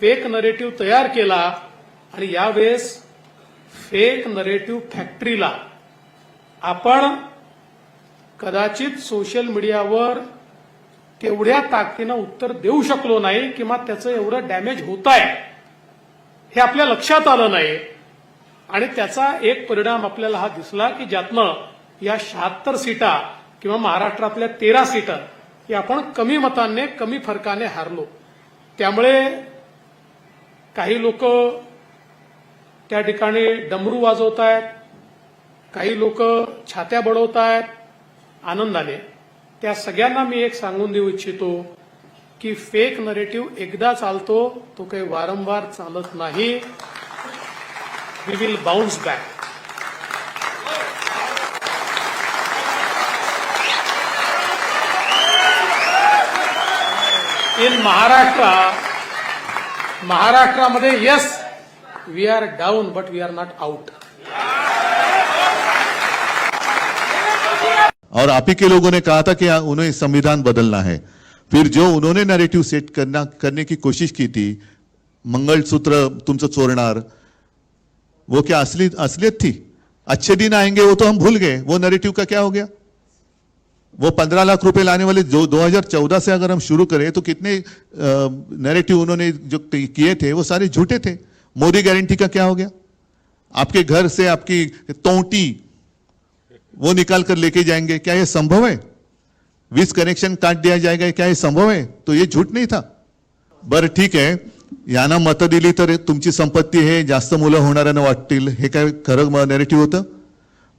Fake narrative तयार केला आणि यावेळेस फेक नरेटिव्ह फॅक्टरीला आपण कदाचित सोशल मीडियावर तेवढ्या ताकदीनं उत्तर देऊ शकलो नाही किंवा त्याचं एवढं डॅमेज होत आहे हे आपल्या लक्षात आलं नाही. आणि त्याचा एक परिणाम आपल्याला हा दिसला की ज्यातनं या शहात्तर सीटा किंवा महाराष्ट्रातल्या तेरा सीटा ही आपण कमी मतांनी कमी फरकाने हारलो. त्यामुळे काही लोक त्या ठिकाणी डमरू वाजवत आहेत काही लोक छात्या बडवत आहेत आनंदाने. त्या सगळ्यांना मी एक सांगून देऊ इच्छितो की फेक नरेटिव्ह एकदा चालतो तो काही वारंवार चालत नाही. We will bounce back in Maharashtra महाराष्ट्रामध्ये yes we are down but we are not out और आप ही के लोगों ने कहा था कि उन्हें संविधान बदलना है। फिर जो उन्होंने नैरेटिव सेट करना, करने की कोशिश की थी, मंगलसूत्र तुमसे चोरणार वो क्या असली, असलियत थी? अच्छे दिन आएँगे, वो तो हम भूल गए। वो नैरेटिव का क्या हो गया? वो पंद्रह लाख रुपए लाने वाले जो 2014 से अगर हम शुरू करें तो कितने नैरेटिव उन्होंने जो किए थे वो सारे झूठे थे। मोदी गारंटी का क्या हो गया? आपके घर से आपकी तोटी वो निकाल कर लेके जाएंगे। क्या ये संभव है? वीज कनेक्शन काट दिया जाएगा। क्या हे संभव आहे तो हे झूठ नाही था। बरं ठीक आहे यांना मतं दिली तर तुमची संपत्ती हे जास्त मुलं होणाऱ्यांना वाटतील. हे काय खरं नेरेटिव्ह होतं?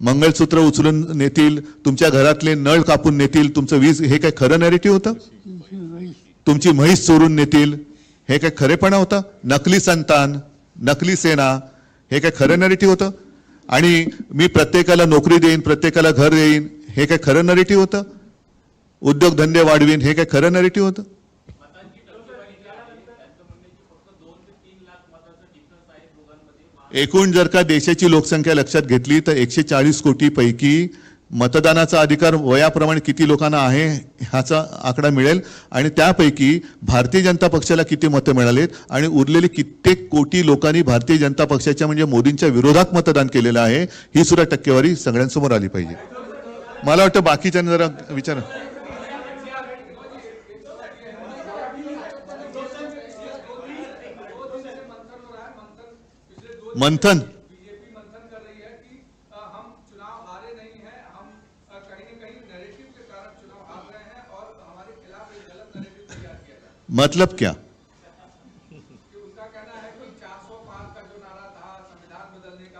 मंगळसूत्र उचलून नेतील तुमच्या घरातले नळ कापून नेतील तुमचं वीज हे काय खरं नॅरेटिव्ह होतं? तुमची म्हैस चोरून नेतील हे काय खरेपणा होता? नकली संतान नकली सेना हे काय खरं नॅरेटिव्ह होतं? आणि मी प्रत्येकाला नोकरी देईन प्रत्येकाला घर देईन हे काय खरं नॅरेटिव्ह होतं? उद्योगधंदे वाढवीन हे काय खरं नॅरेटिव्ह होतं? एकूण जर का देशाची लोकसंख्या लक्षात घेतली तर एकशे चाळीस कोटीपैकी मतदानाचा अधिकार वयाप्रमाणे किती लोकांना आहे ह्याचा आकडा मिळेल. आणि त्यापैकी भारतीय जनता पक्षाला किती मतं मिळालेत? आणि उरलेली कित्येक कोटी लोकांनी भारतीय जनता पक्षाच्या म्हणजे मोदींच्या विरोधात मतदान केलेलं आहे. ही सुद्धा टक्केवारी सगळ्यांसमोर आली पाहिजे. मला वाटतं बाकीच्या जरा विचार मंथन बीजेपी मंथन कर रही है कि अ, हम चुनाव हारे नहीं हैं हम अ, कहीं न कहीं नैरेटिव के कारण चुनाव हार रहे हैं और हमारे खिलाफ एक गलत नैरेटिव तैयार किया जाए मतलब क्या कि उनका कहना है कि 400 पार का जो नारा था संविधान बदलने का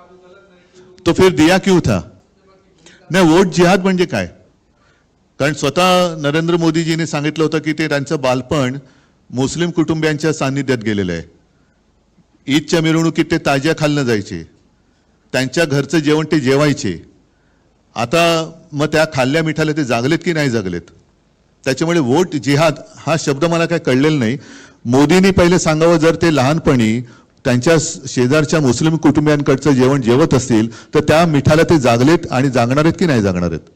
वो गलत नैरेटिव तो फिर दिया क्यों था? नाही वोट जिहाद म्हणजे काय? कारण स्वतः नरेंद्र मोदीजीने सांगितलं होतं की ते त्यांचं बालपण मुस्लिम कुटुंबियांच्या सान्निध्यात गेलेलं आहे. ईदच्या मिरवणुकीत ते ताज्या खाल्लं जायचे. त्यांच्या घरचं जेवण ते जेवायचे. आता मग त्या खाल्ल्या मिठाला ते जागलेत की नाही जागलेत? त्याच्यामुळे वोट जिहाद हा शब्द मला काय कळलेला नाही. मोदींनी पहिले सांगावं जर ते लहानपणी त्यांच्या शेजारच्या मुस्लिम कुटुंबियांकडचं जेवण जेवत असतील तर त्या मिठाला ते जागलेत आणि जागणार आहेत की नाही जागणार आहेत?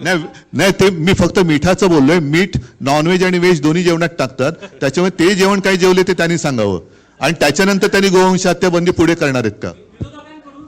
नाही नाही ते मी फक्त मिठाचं बोललोय. मीठ नॉनव्हेज आणि व्हेज दोन्ही जेवणात टाकतात. त्याच्यामुळे ते जेवण काय जेवले ते त्यांनी सांगावं. आणि त्याच्यानंतर त्यांनी गोवंश हत्या बंदी पुढे करणार आहेत का?